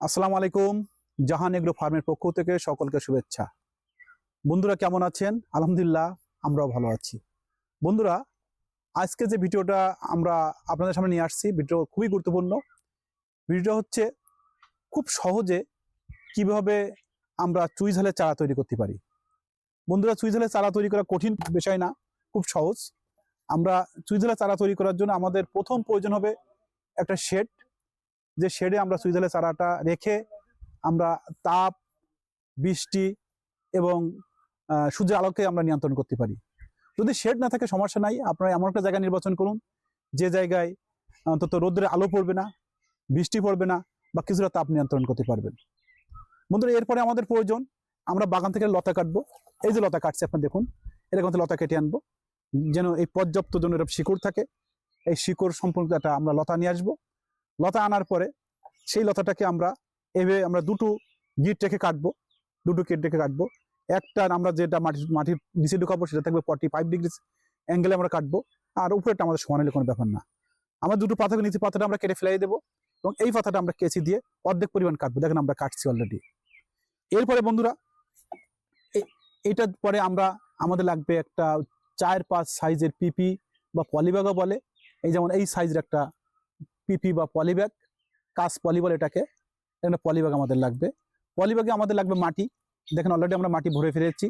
আসসালামু আলাইকুম, জাহান এগ্রো ফার্মের পক্ষ থেকে সকলকে শুভেচ্ছা। বন্ধুরা কেমন আছেন? আলহামদুলিল্লাহ, আমরাও ভালো আছি। বন্ধুরা, আজকে যে ভিডিওটা আমরা আপনাদের সামনে নিয়ে আসছি ভিডিও খুবই গুরুত্বপূর্ণ। ভিডিওটা হচ্ছে খুব সহজে কীভাবে আমরা চুই ঝালের চারা তৈরি করতে পারি। বন্ধুরা, চুই ঝালের চারা তৈরি করা কঠিন বিষয় না, খুব সহজ। আমরা চুই ঝালের চারা তৈরি করার জন্য আমাদের প্রথম প্রয়োজন হবে একটা শেড যে শেডে আমরা সুইজারল্যান্ড চারাটা রেখে আমরা তাপ বৃষ্টি এবং আহ, সূর্যের আলোকে আমরা নিয়ন্ত্রণ করতে পারি। যদি শেড না থাকে সমস্যা নাই আপনারা এমন একটা জায়গা নির্বাচন করুন যে জায়গায় অন্তত রোদ্রের আলো পড়বে না বৃষ্টি পড়বে না বা কিছুটা তাপ নিয়ন্ত্রণ করতে পারবেন। বন্ধুরা এরপরে আমাদের প্রয়োজন আমরা বাগান থেকে লতা কাটবো। এই যে লতা কাটছে আপনি দেখুন এরকম লতা কেটে আনব। যেন এই পর্যাপ্ত জন্য এরকম শিকড় থাকে এই শিকড় সম্পর্কে একটা আমরা লতা নিয়ে আসব। লতা আনার পরে সেই লতাটাকে আমরা এভাবে আমরা দুটো গিট রেখে কাটবো, দুটো গিট রেখে কাটবো। একটা আমরা যেটা মাটি মাটির নিচে ঢুকাবো সেটা থাকবে ফর্টি ফাইভ ডিগ্রি অ্যাঙ্গেলে আমরা কাটবো। আর উপরেটা আমাদের সমান কোনো ব্যাপার না। আমরা দুটো পাতাকে নিচে পাতাটা আমরা কেটে ফেলাই দেবো এবং এই পাতাটা আমরা কেচি দিয়ে অর্ধেক পরিমাণ কাটবো। দেখেন আমরা কাটছি অলরেডি এরপরে বন্ধুরা এটার পরে আমরা, আমাদের লাগবে একটা চার পাঁচ সাইজের পিপি বা পলিব্যাগও বলে। এই যেমন এই সাইজের একটা পিপি বা পলিব্যাগ কাজ পলি বলে এটাকে, এখানে পলিব্যাগ আমাদের লাগবে। পলিব্যাগে আমাদের লাগবে মাটি। দেখেন অলরেডি আমরা মাটি ভরে ফেলেছি।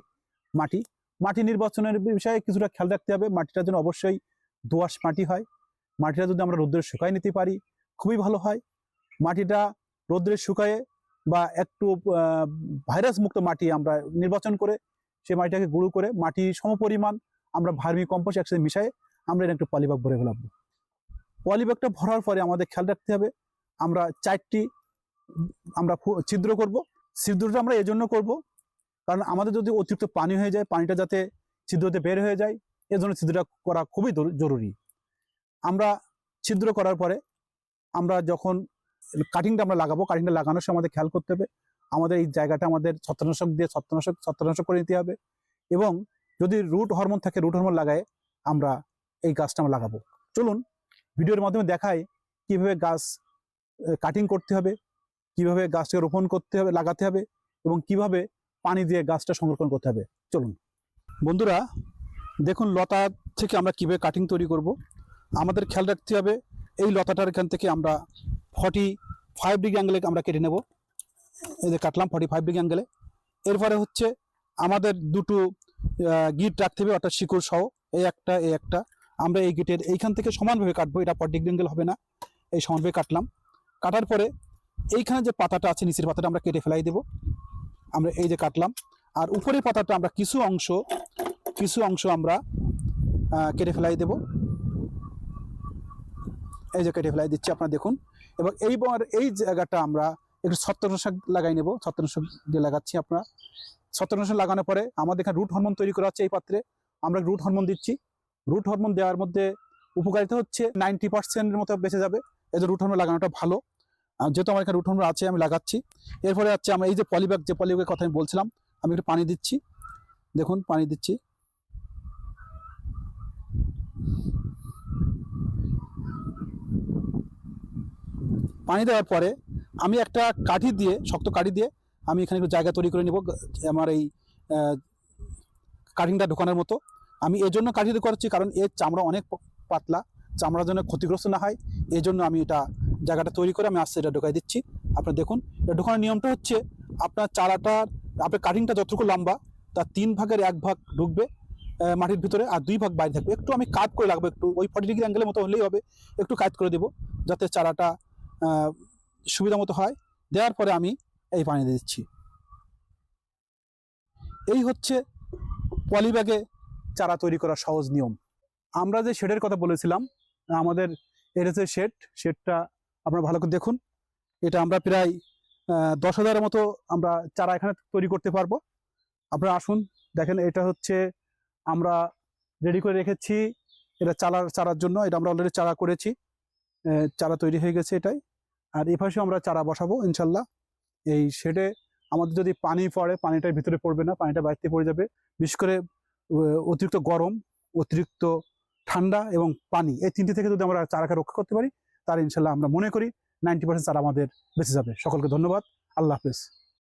মাটি মাটি নির্বাচনের বিষয়ে কিছুটা খেয়াল রাখতে হবে। মাটিটা যেন অবশ্যই দোআঁশ মাটি হয়। মাটিটা যদি আমরা রোদ্রে শুকায় নিতে পারি, খুবই ভালো হয়। মাটিটা রোদ্রে শুকায়ে বা একটু ভাইরাস মুক্ত মাটি আমরা নির্বাচন করে সেই মাটিটাকে গুঁড়ো করে মাটি সমপরিমাণ আমরা ভার্মি কম্পোস্ট একসাথে মিশাই আমরা এটা একটু পলিব্যাগ ভরে ফেলাবো। পলিব্যাগটা ভরার পরে আমাদের খেয়াল রাখতে হবে। আমরা চারটি, আমরা ছিদ্র করব। ছিদ্রটা আমরা এজন্য করব কারণ আমাদের যদি অতিরিক্ত পানি হয়ে যায়, পানিটা যাতে ছিদ্রতে বের হয়ে যায়, এজন্য ছিদ্রটা করা খুবই জরুরি। আমরা ছিদ্র করার পরে আমরা যখন কাটিংটা আমরা লাগাবো কাটিংটা লাগানোর সময় আমাদের খেয়াল করতে হবে। আমাদের এই জায়গাটা আমাদের ছত্রনাশক দিয়ে ছত্রনাশক ছত্রনাশক করে নিতে হবে এবং যদি রুট হরমোন থাকে রুট হরমোন লাগায় আমরা এই গাছটা আমরা লাগাবো। চলুন ভিডিওর মাধ্যমে দেখাই কীভাবে গাছ কাটিং করতে হবে, কীভাবে গাছটা রোপণ করতে হবে, লাগাতে হবে এবং কীভাবে পানি দিয়ে গাছটা সংরক্ষণ করতে হবে। চলুন। বন্ধুরা, দেখুন লতা থেকে আমরা কীভাবে কাটিং তৈরি করব। আমাদের খেয়াল রাখতে হবে, এই লতাটার এখান থেকে আমরা ফর্টি ফাইভ ডিগ্রি অ্যাঙ্গেলে আমরা কেটে নেব। এই যে কাটলাম ফর্টি ফাইভ ডিগ্রি অ্যাঙ্গেলে এরপরে হচ্ছে আমাদের দুটো গিট রাখতে হবে, অর্থাৎ শিকড় সহ, এই একটা এই একটা। আমরা এই গেটের এইখান থেকে সমানভাবে কাটবো, এটা পর ডিগ্রি হবে না। এই সমানভাবে কাটলাম। কাটার পরে এইখানে যে পাতাটা আছে, নিচের পাতাটা আমরা কেটে ফেলাই দেব। আমরা এই যে কাটলাম। আর উপরের পাতাটা আমরা কিছু অংশ কিছু অংশ আমরা কেটে ফেলাই দেব। এই যে কেটে ফেলাই দিচ্ছি আপনারা দেখুন। এবং এইবার এই জায়গাটা আমরা একটু ছত্রনাশক লাগাই নেব। ছত্রনাশক দিয়ে লাগাচ্ছি আপনারা। ছত্রনাশক লাগানোর পরে আমাদের এখানে রুট হরমোন তৈরি করা হচ্ছে এই পাত্রে। আমরা রুট হরমোন দিচ্ছি। রুট হরমোন দেওয়ার মধ্যে উপকারিতা হচ্ছে নাইনটি পার্সেন্টের মতো বেঁচে যাবে। এই যে রুট হরমোন লাগানোটা ভালো। যেহেতু আমার এখানে রুট হরমোন আছে, আমি লাগাচ্ছি। এরপরে হচ্ছে আমরা এই যে পলিব্যাগ যে পলিব্যাগের কথা আমি বলছিলাম, আমি একটু পানি দিচ্ছি। দেখুন, পানি দিচ্ছি। পানি দেওয়ার পরে আমি একটা কাঠি দিয়ে, শক্ত কাঠি দিয়ে আমি এখানে একটু জায়গা তৈরি করে নিব, আমার এই কাটিংটা ঢোকানোর মতো। আমি এর জন্য কাঠি দিয়ে করছি, কারণ এর চামড়া অনেক পাতলা, চামড়া যেন ক্ষতিগ্রস্ত না হয় এই জন্য আমি এটা জায়গাটা তৈরি করে আমি আস্তে এটা ঢোকাই দিচ্ছি। আপনারা দেখুন, এটা ঢোকানোর নিয়মটা হচ্ছে, আপনার চারাটার, আপনার কাটিংটা যতটুকু লম্বা, তার তিন ভাগের এক ভাগ ঢুকবে মাটির ভিতরে, আর দুই ভাগ বাইরে থাকবে। একটু আমি কাট করে লাগবে একটু ওই ফর্টি ডিগ্রি অ্যাঙ্গেলের মতো হলেই হবে, একটু কাট করে দেবো, যাতে চারাটা সুবিধা মতো হয়। দেওয়ার পরে আমি এই পানি দিচ্ছি। এই হচ্ছে পলিব্যাগে চারা তৈরি করা সহজ নিয়ম। আমরা যে শেডের কথা বলেছিলাম, আমাদের এটা হচ্ছে শেড, শেডটা আপনারা ভালো করে দেখুন। এটা আমরা প্রায় দশ হাজারের মতো আমরা চারা এখানে তৈরি করতে পারব। আপনারা আসুন, দেখেন এটা হচ্ছে আমরা রেডি করে রেখেছি। এটা চালার, চারার জন্য, এটা আমরা অলরেডি চারা করেছি। চারা তৈরি হয়ে গেছে এটাই। আর এ পাশেও আমরা চারা বসাবো, ইনশাল্লাহ। এই শেডে আমাদের যদি পানি পড়ে, পানিটার ভিতরে পড়বে না, পানিটা বাইরে পড়ে যাবে। বিশেষ করে অতিরিক্ত গরম, অতিরিক্ত ঠান্ডা এবং পানি, এই তিনটি থেকে যদি আমরা চারাকে রক্ষা করতে পারি তার ইনশাল্লাহ আমরা মনে করি নাইনটি পার্সেন্ট চারা আমাদের বেঁচে যাবে। সকলকে ধন্যবাদ। আল্লাহ হাফেজ।